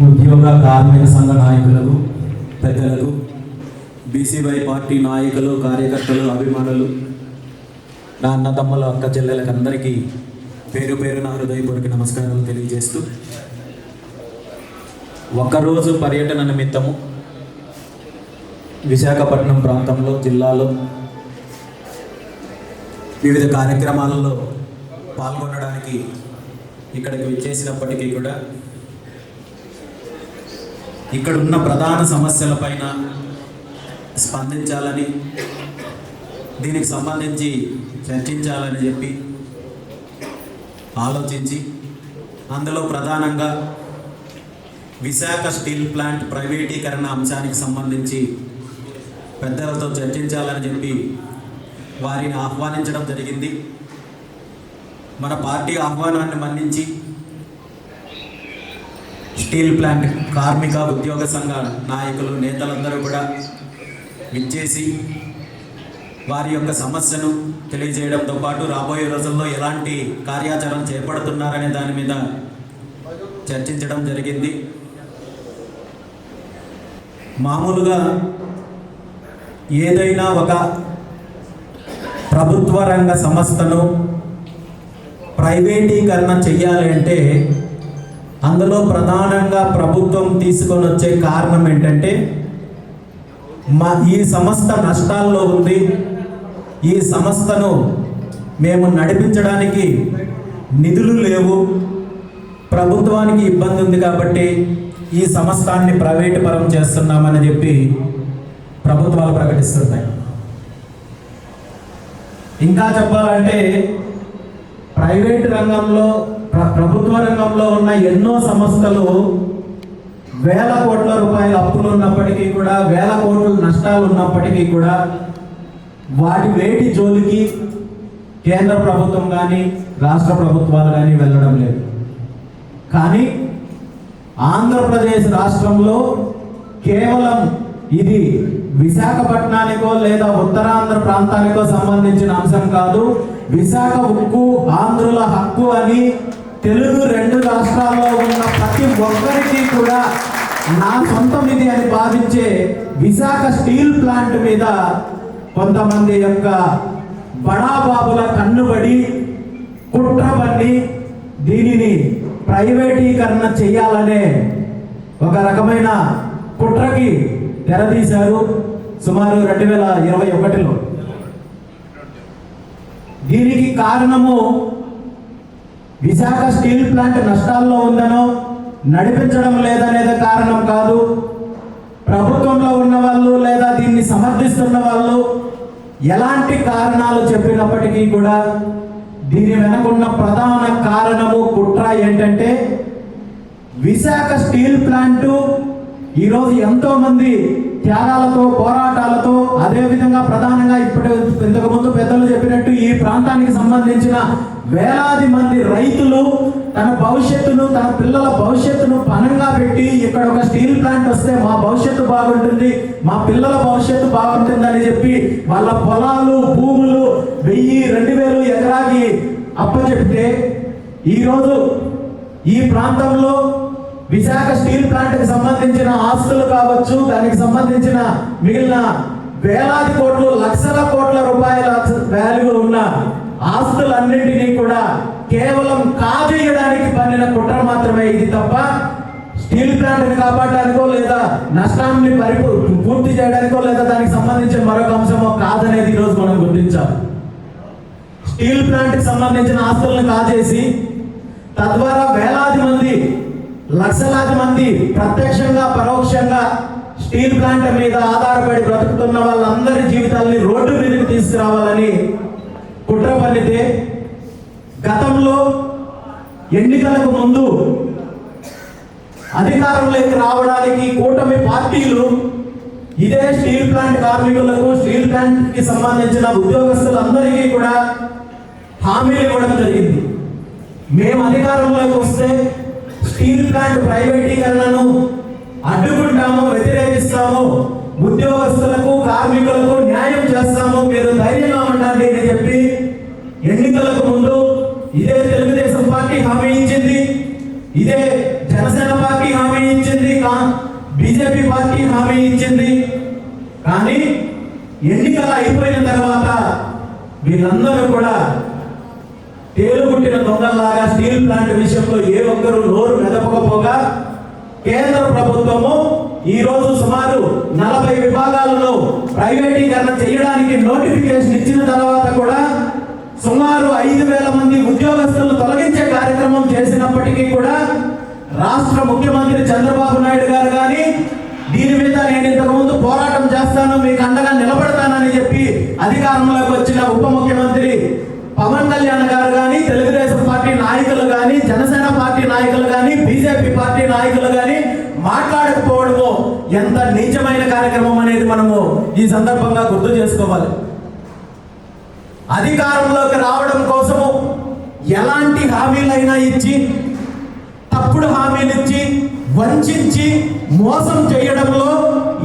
ఉద్యోగ కార్మిక సంఘ నాయకులకు పెద్దలకు బీసీవై పార్టీ నాయకులు కార్యకర్తలు అభిమానులు నా అన్నదమ్ముల అక్క చెల్లెలకు అందరికీ పేరు పేరున హృదయపూర్వక నమస్కారాలు తెలియజేస్తూ ఒక్కరోజు పర్యటన నిమిత్తము విశాఖపట్నం ప్రాంతంలో జిల్లాలో వివిధ కార్యక్రమాలలో పాల్గొనడానికి ఇక్కడికి విచ్చేసినప్పటికీ కూడా ఇక్కడ ఉన్న ప్రధాన సమస్యలపైన స్పందించాలని దీనికి సంబంధించి చర్చించాలని చెప్పి ఆలోచించి అందులో ప్రధానంగా విశాఖ స్టీల్ ప్లాంట్ ప్రైవేటీకరణ అంశానికి సంబంధించి పెద్దలతో చర్చించాలని చెప్పి వారిని ఆహ్వానించడం జరిగింది. మన పార్టీ ఆహ్వానాన్ని మన్నించి స్టీల్ ప్లాంట్ కార్మిక ఉద్యోగ సంఘ నాయకులు నేతలందరూ కూడా విచ్చేసి వారి యొక్క సమస్యను తెలియజేయడంతో పాటు రాబోయే రోజుల్లో ఎలాంటి కార్యాచరణ చేపడుతున్నారనే దాని మీద చర్చించడం జరిగింది. మామూలుగా ఏదైనా ఒక ప్రభుత్వ రంగ సంస్థను ప్రైవేటీకరణ చెయ్యాలి అంటే అందులో ప్రధానంగా ప్రభుత్వం తీసుకొని వచ్చే కారణం ఏంటంటే మా ఈ సంస్థ నష్టాల్లో ఉంది. ఈ సంస్థను మేము నడిపించడానికి నిధులు లేవు. ప్రభుత్వానికి ఇబ్బంది ఉంది కాబట్టి ఈ సంస్థాన్ని ప్రైవేటు పరం చేస్తున్నామని చెప్పి ప్రభుత్వాలు ప్రకటిస్తున్నాయి. ఇంకా చెప్పాలంటే ప్రైవేట్ రంగంలో ప్ర- ప్రభుత్వ రంగంలో ఉన్న ఎన్నో సంస్థలు వేల కోట్ల రూపాయల అప్పులు ఉన్నప్పటికీ కూడా వేల కోట్ల నష్టాలు ఉన్నప్పటికీ కూడా వాటి వేటి జోలికి కేంద్ర ప్రభుత్వం కానీ రాష్ట్ర ప్రభుత్వాలు కానీ వెళ్ళడం లేదు. కానీ ఆంధ్రప్రదేశ్ రాష్ట్రంలో కేవలం ఇది విశాఖపట్నానికో లేదా ఉత్తరాంధ్ర ప్రాంతానికో సంబంధించిన అంశం కాదు. విశాఖ ఉక్కు ఆంధ్రుల హక్కు అని తెలుగు రెండు రాష్ట్రాల్లో ఉన్న ప్రతి ఒక్కరికి కూడా నా సొంతం ఇది అని భావించే విశాఖ స్టీల్ ప్లాంట్ మీద కొంతమంది యొక్క బడాబాబుల కన్నుబడి కుట్రబడి దీనిని ప్రైవేటీకరణ చేయాలనే ఒక రకమైన కుట్రకి తెరదీశారు. సుమారు రెండు వేల ఇరవై ఒకటిలో. దీనికి కారణము విశాఖ స్టీల్ ప్లాంట్ నష్టాల్లో ఉందనో నడిపించడం లేదనేది కారణం కాదు. ప్రభుత్వంలో ఉన్న వాళ్ళు లేదా దీన్ని సమర్థిస్తున్న వాళ్ళు ఎలాంటి కారణాలు చెప్పినప్పటికీ కూడా దీని వెనకున్న ప్రధాన కారణము కుట్ర ఏంటంటే విశాఖ స్టీల్ ప్లాంటు ఈరోజు ఎంతోమంది త్యాగాలతో పోరాటాలతో అదే విధంగా ప్రధానంగా ఇప్పటి ఇంతకు ముందు పెద్దలు చెప్పినట్టు ఈ ప్రాంతానికి సంబంధించిన వేలాది మంది రైతులు తన భవిష్యత్తును తన పిల్లల భవిష్యత్తును పనంగా పెట్టి ఇక్కడ ఒక స్టీల్ ప్లాంట్ వస్తే మా భవిష్యత్తు బాగుంటుంది మా పిల్లల భవిష్యత్తు బాగుంటుంది అని చెప్పి వాళ్ళ పొలాలు భూములు వెయ్యి రెండు వేలు ఎకరాకి అప్పచెప్తే ఈరోజు ఈ ప్రాంతంలో విశాఖ స్టీల్ ప్లాంట్కి సంబంధించిన ఆస్తులు కావచ్చు దానికి సంబంధించిన మిగిలిన వేలాది కోట్లు లక్షల కోట్ల రూపాయల వాల్యూ ఉన్న ఆస్తులన్నింటినీ కూడా కేవలం కాజేయడానికి పన్నిన కుట్ర మాత్రమే ఇది తప్ప స్టీల్ ప్లాంట్ని కాపాడడానికో లేదా నష్టాన్ని పరిపూ పూర్తి చేయడానికో లేదా దానికి సంబంధించిన మరొక అంశమో కాదనేది ఈరోజు మనం గుర్తించాం. స్టీల్ ప్లాంట్కి సంబంధించిన ఆస్తులను కాజేసి తద్వారా వేలాది మంది లక్షలాది మంది ప్రత్యక్షంగా పరోక్షంగా స్టీల్ ప్లాంట్ మీద ఆధారపడి బ్రతుకుతున్న వాళ్ళందరి జీవితాల్ని రోడ్డు మీదకి తీసుకురావాలని కుట్ర పన్నితే గతంలో ఎన్నికలకు ముందు అధికారంలోకి రావడానికి కూటమి పార్టీలు ఇదే స్టీల్ ప్లాంట్ కార్మికులకు స్టీల్ ప్లాంట్కి సంబంధించిన ఉద్యోగస్తులందరికీ కూడా హామీలు ఇవ్వడం జరిగింది. మేము అధికారంలోకి వస్తే స్టీల్ ప్లాంట్ ప్రైవేటీకరణను అడ్డుకుంటాము వ్యతిరేకిస్తాము ఉద్యోగస్తులకు కార్మికులకు న్యాయం చేస్తాము మీరు ధైర్యంగా ఉండాలి అని చెప్పి ఎన్నికలకు ముందు ఇదే తెలుగుదేశం పార్టీ హామీ ఇచ్చింది. ఇదే జనసేన పార్టీ హామీ ఇచ్చింది బీజేపీ పార్టీ హామీ ఇచ్చింది. కానీ ఎన్నికలు అయిపోయిన తర్వాత వీళ్ళందరూ కూడా తేలుగుట్టిన దొంగల్లాగా స్టీల్ ప్లాంట్ విషయంలో ఏ ఒక్కరు నోరు మెదపకపోగా కేంద్ర ప్రభుత్వము ఈ రోజు సుమారు నలభై విభాగాలను ప్రైవేటీకరణ చేయడానికి నోటిఫికేషన్ ఇచ్చిన తర్వాత కూడా సుమారు ఐదు వేల మంది ఉద్యోగస్తులను తొలగించే కార్యక్రమం చేసినప్పటికీ కూడా రాష్ట్ర ముఖ్యమంత్రి చంద్రబాబు నాయుడు గారు కానీ దీని మీద నేను ఇంతకుముందు పోరాటం చేస్తాను మీకు అండగా నిలబడతానని చెప్పి అధికారంలోకి వచ్చిన ఉప ముఖ్యమంత్రి పవన్ కళ్యాణ్ గారు నాయకులు కానీ జనసేన పార్టీ నాయకులు కానీ బీజేపీ పార్టీ నాయకులు కానీ మాట్లాడకపోవడము ఎంత నీచమైన కార్యక్రమం అనేది మనము ఈ సందర్భంగా గుర్తు చేసుకోవాలి. అధికారంలోకి రావడం కోసము ఎలాంటి హామీలైనా ఇచ్చి తప్పుడు హామీలు ఇచ్చి వంచించి మోసం చేయడంలో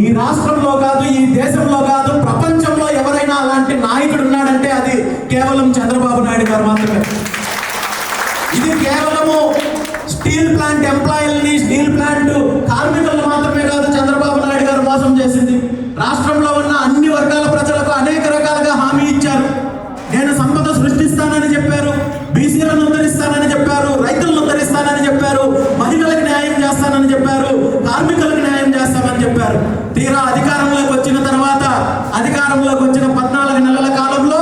ఈ రాష్ట్రంలో కాదు ఈ దేశంలో కాదు ప్రపంచంలో ఎవరైనా అలాంటి నాయకుడు ఉన్నాడంటే అది కేవలం చంద్రబాబు నాయుడు గారు మాత్రమే. ఇది కేవలము స్టీల్ ప్లాంట్ ఎంప్లాయీలని స్టీల్ ప్లాంట్ కార్మికులను మాత్రమే కాదు చంద్రబాబు నాయుడు గారు మోసం చేసింది. రాష్ట్రంలో ఉన్న అన్ని వర్గాల ప్రజలకు అనేక రకాలుగా హామీ ఇచ్చారు. నేను సంపద సృష్టిస్తానని చెప్పారు బీసీలను ఉద్ధరిస్తానని చెప్పారు రైతులను ఉద్ధరిస్తానని చెప్పారు మహిళలకు న్యాయం చేస్తానని చెప్పారు కార్మికులకు న్యాయం చేస్తామని చెప్పారు. తీరా అధికారంలోకి వచ్చిన తర్వాత అధికారంలోకి వచ్చిన పద్నాలుగు నెలల కాలంలో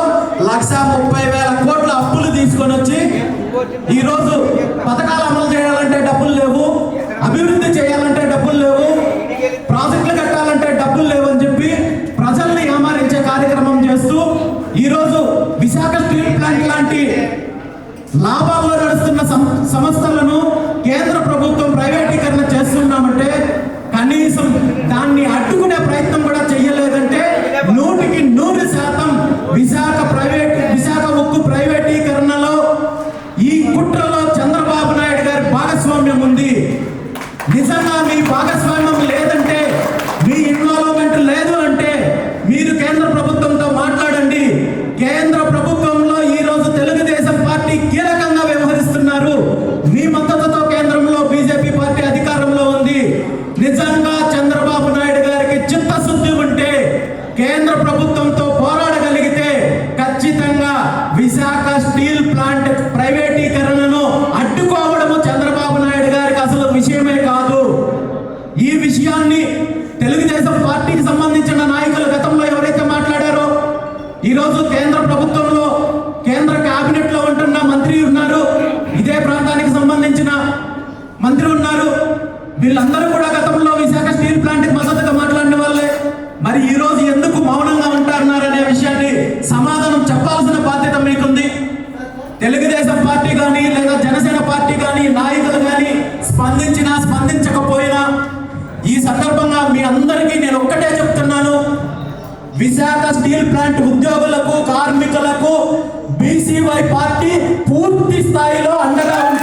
లక్ష ముప్పై వేల ఈ రోజు పథకాలు అమలు చేయాలంటే డబ్బులు లేవు అభివృద్ధి చేయాలంటే డబ్బులు లేవు ప్రాజెక్టులు కట్టాలంటే డబ్బులు లేవు అని చెప్పి ప్రజల్ని ఏమారించే కార్యక్రమం చేస్తూ ఈరోజు విశాఖ స్టీల్ ప్లాంట్ లాంటి లాభాల్లో నడుస్తున్న సం- సంస్థలను విశాఖ స్టీల్ ప్లాంట్ ఉద్యోగులకు కార్మికులకు బీసీవై పార్టీ పూర్తి స్థాయిలో అండగా ఉంది